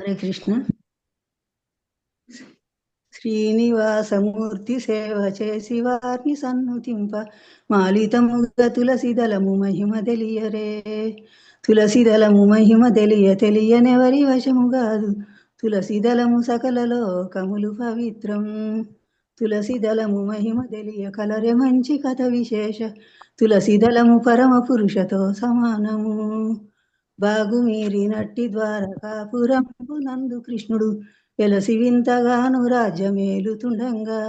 హరే కృష్ణ. శ్రీనివాసమూర్తి సేవ చేసి వారిని సన్నుతింప. మాలితముగ తులసిదలము మహిమ తెలియరే. తులసిదలము మహిమ తెలియ తెలియనెవరి వశము కాదు. తులసిదలము సకల లోకములు పవిత్రం. తులసిదళము మహిమ తెలియ కలరే మంచి కథ విశేష. తులసిదళము పరమ పురుషతో సమానము. బాగుమీరి నట్టి ద్వారకాపురము నందు కృష్ణుడు వెలసి వింతగాను రాజ్యమేలుతుండగా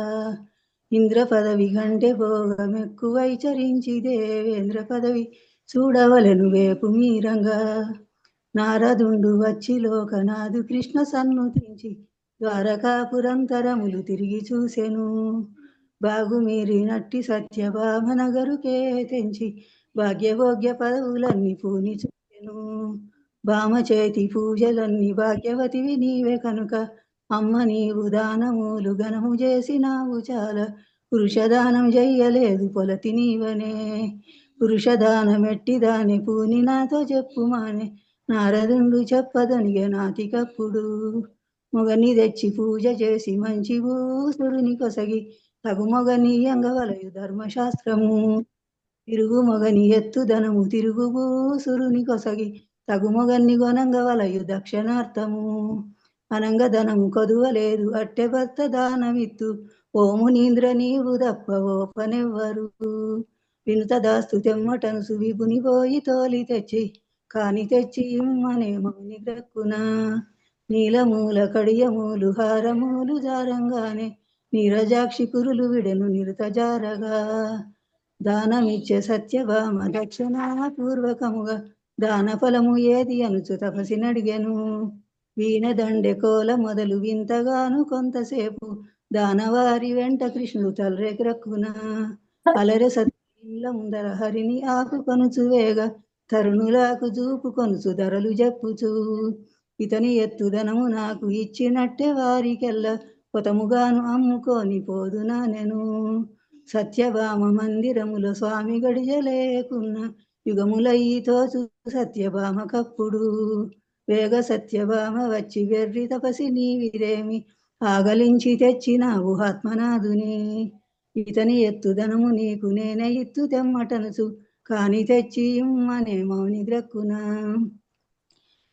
ఇంద్ర పదవి కంటే భోగమెక్కువై చరించి దేవేంద్ర పదవి చూడవలెను వేపు మీరంగా. నారదుండు వచ్చి లోకనాథు కృష్ణ సన్నుతించి ద్వారకాపురంతరములు తిరిగి చూసెను. బాగుమీరి నట్టి సత్యభామ నగరుకే తెంచి భాగ్యభోగ్య పదవులన్నీ పూని చూ భామ చేతి పూజలన్నీ భాగ్యవతివి నీవే కనుక. అమ్మ నీవు దానములు ఘనము చేసినావు చాలా. పురుషదానం చెయ్యలేదు పొలతి నీవనే. పురుషదానమెట్టి దాని పూని నాతో చెప్పు మానే. నారదుండు చెప్పదనిగే నాతికప్పుడు. మొగని తెచ్చి పూజ చేసి మంచి భూసుడిని కొసగి. తగు మొగని అంగవలయు ధర్మశాస్త్రము. తిరుగు మొగని ఎత్తుదనము తిరుగు భూసురుని కొసగి. తగు మొగన్ని గొనంగవలయు దక్షిణార్థము. అనంగధనము కదువలేదు అట్టె భర్త దానమిత్తు. ఓము నీంద్ర నీవు తప్ప ఓపనెవ్వరు. వినుత దాస్తు తెమ్మటను సువిపుని పోయి తోలి తెచ్చి. కాని తెచ్చి ఇమ్మనే మౌని గ్రక్కునా నీలమూల కడియమూలు హారమూలు జారంగానే. నీరజాక్షి కురులు విడెను నిరుత జారగా. దానమిచ్చే సత్యభామ దక్షిణాపూర్వకముగా దాన ఫలము ఏది అనుచు తపసినడిగెను వీణ దండె కోల మొదలు వింతగాను కొంతసేపు దానవారి వెంట కృష్ణుడు తలరెగ్రక్కున అలరె సత్యంల ముందర హరిని ఆకు కొనుచు వేగ తరుణులకు చూపు కొనుచు ధరలు చెప్పుచు ఇతని ఎత్తుదనము నాకు ఇచ్చినట్టే వారికెల్ల కొతముగాను అమ్ముకొని పోదునా నేను. సత్యభామ మందిరముల స్వామి గడియలేకున్న యుగములయ్యి సత్యభామ కప్పుడు. వేగ సత్యభామ వచ్చి వెర్రి తపసి నీవిరేమి ఆగలించి తెచ్చినావు ఆత్మనాథుని. ఇతని ఎత్తుదనము నీకు నేనే ఇత్తు తెమ్మటనుచు కాని తెచ్చి ఇమ్మనే మౌని గ్రక్కునా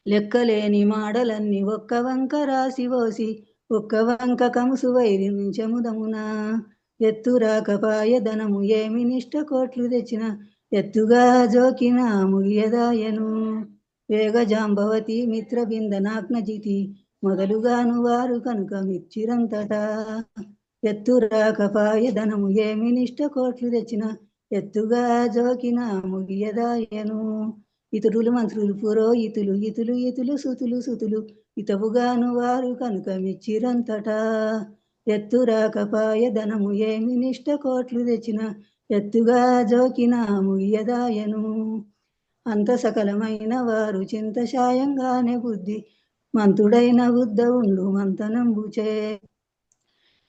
లెక్కలేని మాడలన్నీ ఒక్క వంక రాసి పోసి ఒక్క వంక కముసు వైరి నుంచెముదమునా. ఎత్తు రాకపాయ ధనము ఏమి నిష్ట కోట్లు తెచ్చిన? ఎత్తుగా జోకిన ముగియదాయను. వేగ జాంబవతి మిత్ర బిందనాగ్నజితి మొదలుగాను వారు కనుక మిచ్చిరంతట. ఎత్తు రాకపాయ ధనము ఏమి నిష్ట కోట్లు తెచ్చిన? ఎత్తుగా జోకిన ముగియదాయను. ఇతరులు మంత్రులు పురోహితులు ఇతులు ఇతులు సుతులు సుతులు ఇతవుగాను వారు కనుక మిచ్చిరంతటా. ఎత్తు రాకపాయ ధనము ఏమి నిష్ట కోట్లు తెచ్చిన? ఎత్తుగా జోకిన ముయ్యదాయను అంత సకలమైన వారు చింత సాయంగానే బుద్ధి. మంతుడైన బుద్ధ ఉండు మంతనంబుచే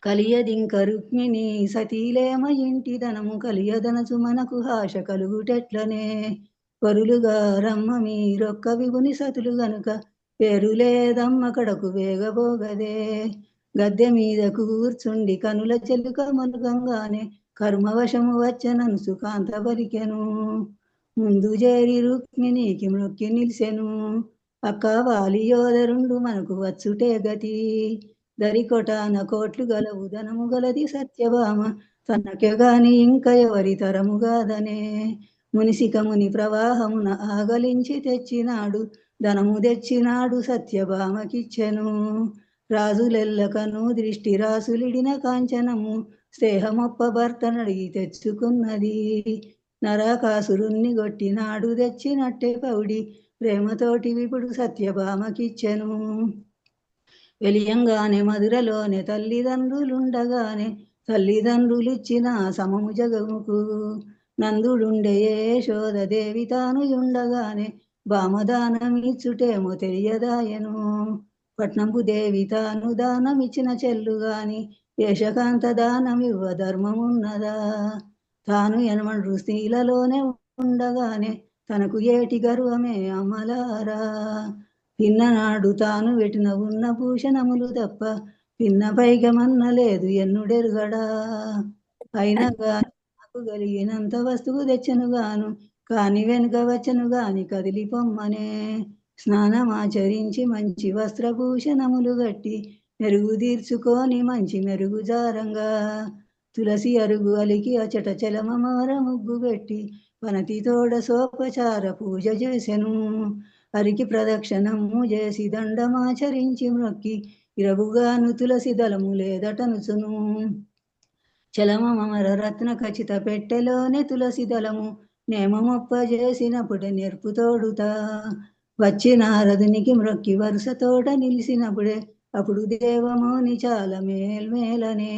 కలియదింక రుక్మిణి సతీలేమ ఇంటి ధనము కలియదనసు మనకు హాష కలుగుటెట్లనే. పరులుగా రమ్మ మీరొక్క విగుని సతులు గనుక. పేరు లేదమ్మ కడకు వేగబోగదే. గద్దె మీద కూర్చుండి కనుల చెల్లుక మలుగంగానే కర్మవశము వచ్చనను సుకాంత పలికెను ముందు చేరి రుక్మిణికి మృక్కి నిలిసెను. అక్క వాలి యోధరుండు మనకు వచ్చుటే గతి. దరికొటాన కోట్లు గలవు ధనము గలది సత్యభామ. తనకే గాని ఇంకా ఎవరి తరము కాదనే మునిసికముని ప్రవాహమున ఆగలించి తెచ్చినాడు ధనము తెచ్చినాడు సత్యభామకిచ్చెను. రాజులెల్లకను దృష్టి రాసులిడిన కాంచనము స్నేహమొప్ప భర్తనడిగి తెచ్చుకున్నది. నరకాసురుణ్ణి గొట్టినాడు తెచ్చినట్టే పౌడి ప్రేమతోటి విపుడు సత్యభామకిచ్చెను. వెలియంగానే మధురలోనే తల్లిదండ్రులుండగానే తల్లిదండ్రులిచ్చిన సమము జగముకు. నందుడుండే యశోద దేవి తాను ఉండగానే బామదానమిచ్చుటేమో తెలియదాయను. పట్నంపు దేవి తాను దానమిచ్చిన చెల్లుగాని యశకాంత దానమివ్వ ధర్మమున్నదా? తాను ఎనమండ్రు స్త్రీలలోనే ఉండగానే తనకు ఏటి గర్వమే అమలారా? పిన్ననాడు తాను వెటిన ఉన్న భూషణములు తప్ప పిన్న పైకమన్న లేదు ఎన్నుడెరుగడా? అయినా గాను నాకు కలిగినంత వస్తువు తెచ్చను గాను కాని వెనుక వచ్చను గాని కదిలి పొమ్మనే స్నానమాచరించి మంచి వస్త్రభూషణములు గట్టి మెరుగు తీర్చుకొని మంచి మెరుగు జారంగా తులసి అరుగు అలికి అచట చలమమార ముగ్గు పెట్టి వనతి తోడ సోపచార పూజ చేసెను. అరికి ప్రదక్షిణము చేసి దండమాచరించి మ్రొక్కి ఇరవుగాను తులసి దళము లేదటనుచును. చలమమర రత్న ఖచ్చిత పెట్టెలోనే తులసి దళము నేమమొప్ప చేసినప్పుడు నేర్పు తోడుతా. వచ్చి నారదునికి మ్రొక్కి వరుస తోట నిలిసినప్పుడే అప్పుడు దేవమోని చాలా మేల్మేలనే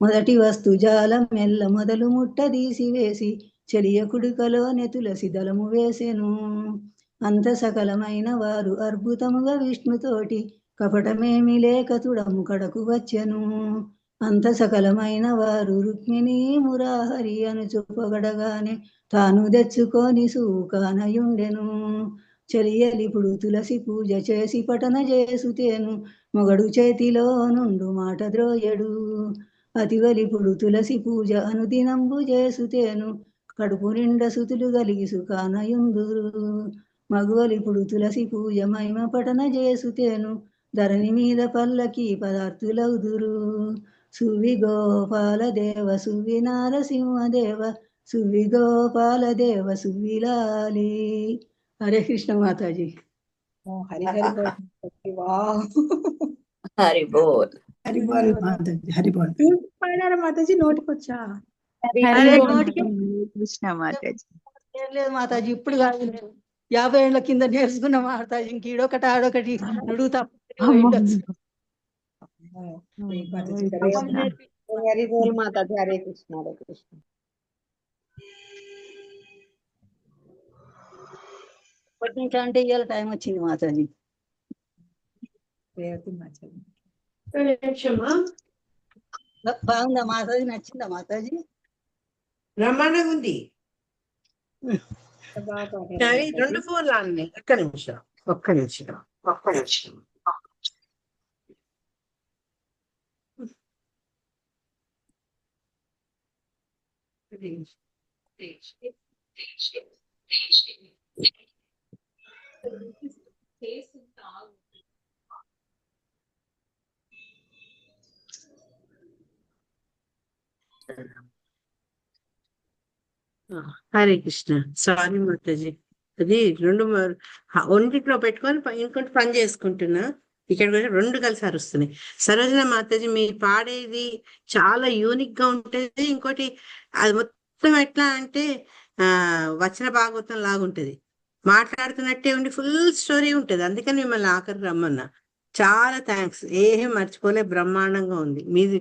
మొదటి వస్తు జాలం మెల్ల మొదలు ముట్ట తీసివేసి చెలియ కుడుకలోనే తులసి దళము వేసెను. అంత సకలమైన వారు అద్భుతముగా విష్ణుతోటి కపటమేమి లేక తుడము కడకు వచ్చెను. అంత సకలమైన వారు రుక్మిణి మురాహరి అను చూపగడగానే తాను తెచ్చుకొని సూకానయుండెను. చెలియలిపుడు తులసి పూజ చేసి పఠన చేసుతేను మొగడు చేతిలో నుండు మాట ద్రోయడు. అతివలిపుడు తులసి పూజ అనుదినంబు చేసుతేను కడుపు నిండ సుతులు కలిగి సుఖానయుందురు. మగువలిపుడు తులసి పూజ మహిమ పఠన చేసుతేను ధరణి మీద పల్లకి పదార్థులవుదురు సువి గోపాల దేవ సువి నారసింహదేవ సువి గోపాల దేవ సువిలాలి హరే కృష్ణ మాతాజీ ఓ, హరి హరి బోల్ మాతాజీ, వావ్ హరి బోల్ హరి బోల్ మాతాజీ హరి బోల్ పాడారా మాతాజీ నోటికి వచ్చా హరే హరి నోటికి కృష్ణ మాతాజీ ఏం లేదు మాతాజీ ఇప్పుడు కాదు నేను. యాభై ఏళ్ళ కింద నేర్చుకున్న మాతాజీ ఇంక ఈడొకటి ఆడొకటి నుడు తప్ప మాతాజీ హరే హరి బోల్ మాతాజీ హరే కృష్ణ హరే కృష్ణ. ఇప్పటి నుంచి అంటే ఇవాళ టైం వచ్చింది మాతాజీ. బాగుందా మాతాజీ? నచ్చిందా మాతాజీ? బ్రహ్మాండంగా ఉంది. రెండు ఫోన్లు అన్నాయి ఒక్క నిమిషం ఒక్క నిమిషం ఒక్క నిమిషం. ఆ, హరే కృష్ణ. సారీ మాతాజీ. అది రెండు ఒంటిలో ఒంటిట్లో పెట్టుకొని ఇంకొంటి పని చేసుకుంటున్నా. ఇక్కడ కూడా రెండు కలిసి అరుస్తున్నాయి. సరోజన మాతాజీ మీరు పాడేది చాలా యూనిక్గా ఉంటది. ఇంకోటి అది మొత్తం ఎట్లా అంటే ఆ వచన భాగవతం లాగుంటది. మాట్లాడుతున్నట్టే ఉండి ఫుల్ స్టోరీ ఉంటది. అందుకని మిమ్మల్ని ఆఖరికి రమ్మన్నా. చాలా థ్యాంక్స్ ఏం మర్చిపోలే బ్రహ్మాండంగా ఉంది. మీది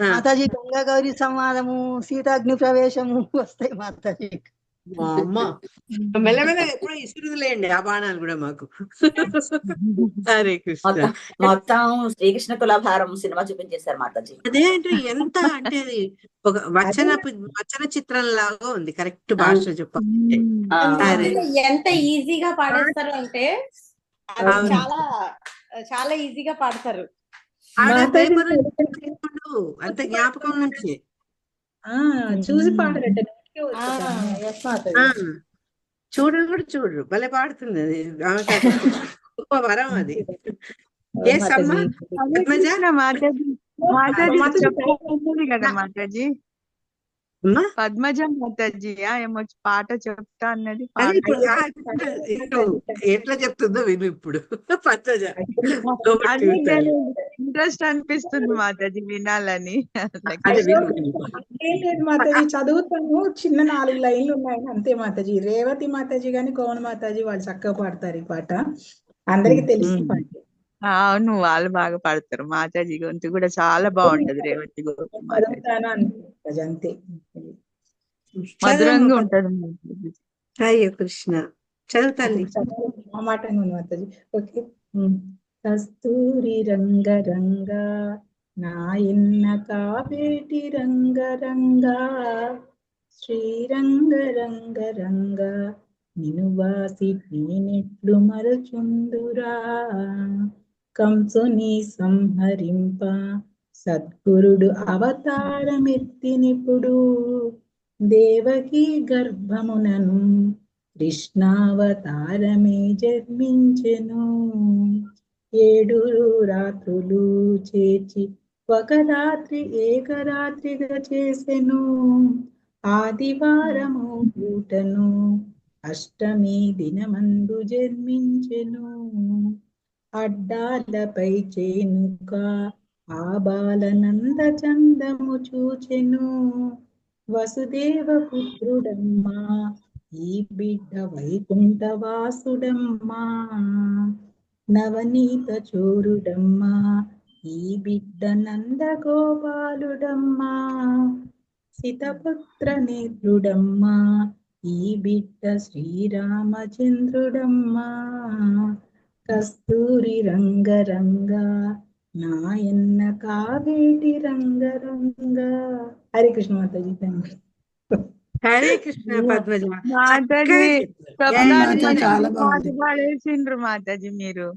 మాతాజీ గంగా గౌరి సంవాదము సీతాగ్ని ప్రవేశము వస్తాయి మాతాజీ అమ్మ మెల్లమెల్ల ఎప్పుడో ఇసురుదులేండి ఆ బాణాలు కూడా మాకు. హరే కృష్ణ. మొత్తం శ్రీకృష్ణ సినిమా చూపించేశారు మాతాజీ. అదేంటో ఎంత అంటే అది ఒక వచన వచన చిత్రం లాగా ఉంది కరెక్ట్ భాష చెప్పాలంటే. ఎంత ఈజీగా పాడేస్తారు అంటే అది. చాలా చాలా ఈజీగా పాడతారు. అంత జ్ఞాపకం నుంచి. ఆ, చూసి పాడరట చూడరు కూడా చూడరు. భలే పాడుతుంది అది. గొప్ప వరం అది. ఏ సమ్మా మాతాజీ. చెప్తాన్నది కదా మాతాజీ? అమ్మా పద్మజ మాతాజీ ఆ ఏమో పాట చెప్తా అన్నది ఎట్లా చెప్తుందో విను ఇప్పుడు. ఇంట్రెస్ట్ అనిపిస్తుంది మాతాజీ వినాలని. మాతాజీ చదువుతాను చిన్న నాలుగు లైన్లు ఉన్నాయి. అంతే మాతాజీ. రేవతి మాతాజీ గాని గౌణ మాతాజీ వాళ్ళు చక్కగా పాడతారు ఈ పాట. అందరికి తెలిసిన. పాట. అవును వాళ్ళు బాగా పాడతారు. మాతాజీ గొంతు కూడా చాలా బాగుంటది రేవతి గొంతు అంతే. మధురంగా ఉంటది. అయ్యో కృష్ణ. చదువుతాలి మాటంగా ఉంది మాతాజీ. ఓకే. కస్తూరి రంగ రంగ నాయన్న కావేటి రంగ రంగ శ్రీరంగ రంగ రంగ నినువాసి నేనెట్లు మరచుందురా. కంసుని సంహరింప సద్గురుడు అవతారమెత్తినిప్పుడు. దేవకి గర్భమునను కృష్ణావతారమే జన్మించెను. ఏడు రాత్రులు చేర్చి ఒక రాత్రి ఏకరాత్రిగా చేసెను. ఆదివారము పూటను అష్టమి దినమందు జన్మించెను. అడ్డాలపై చేనుక ఆ బాలనంద చందము చూచెను. వసుదేవ పుత్రుడమ్మా ఈ బిడ్డ వైకుంఠవాసుడమ్మా. నవనీత చోరుడమ్మా ఈ బిడ్డ నందగోపాలుడమ్మా. సితపుత్ర నేత్రుడమ్మా ఈ బిడ్డ శ్రీరామచంద్రుడమ్మా. కస్తూరి రంగరంగా నాయన్న కావేటి రంగరంగా హరే కృష్ణ మాతాజీ థ్యాంక్ హరే కృష్ణ పద్మజ. మాతాజీ మాతాజీ మీరు.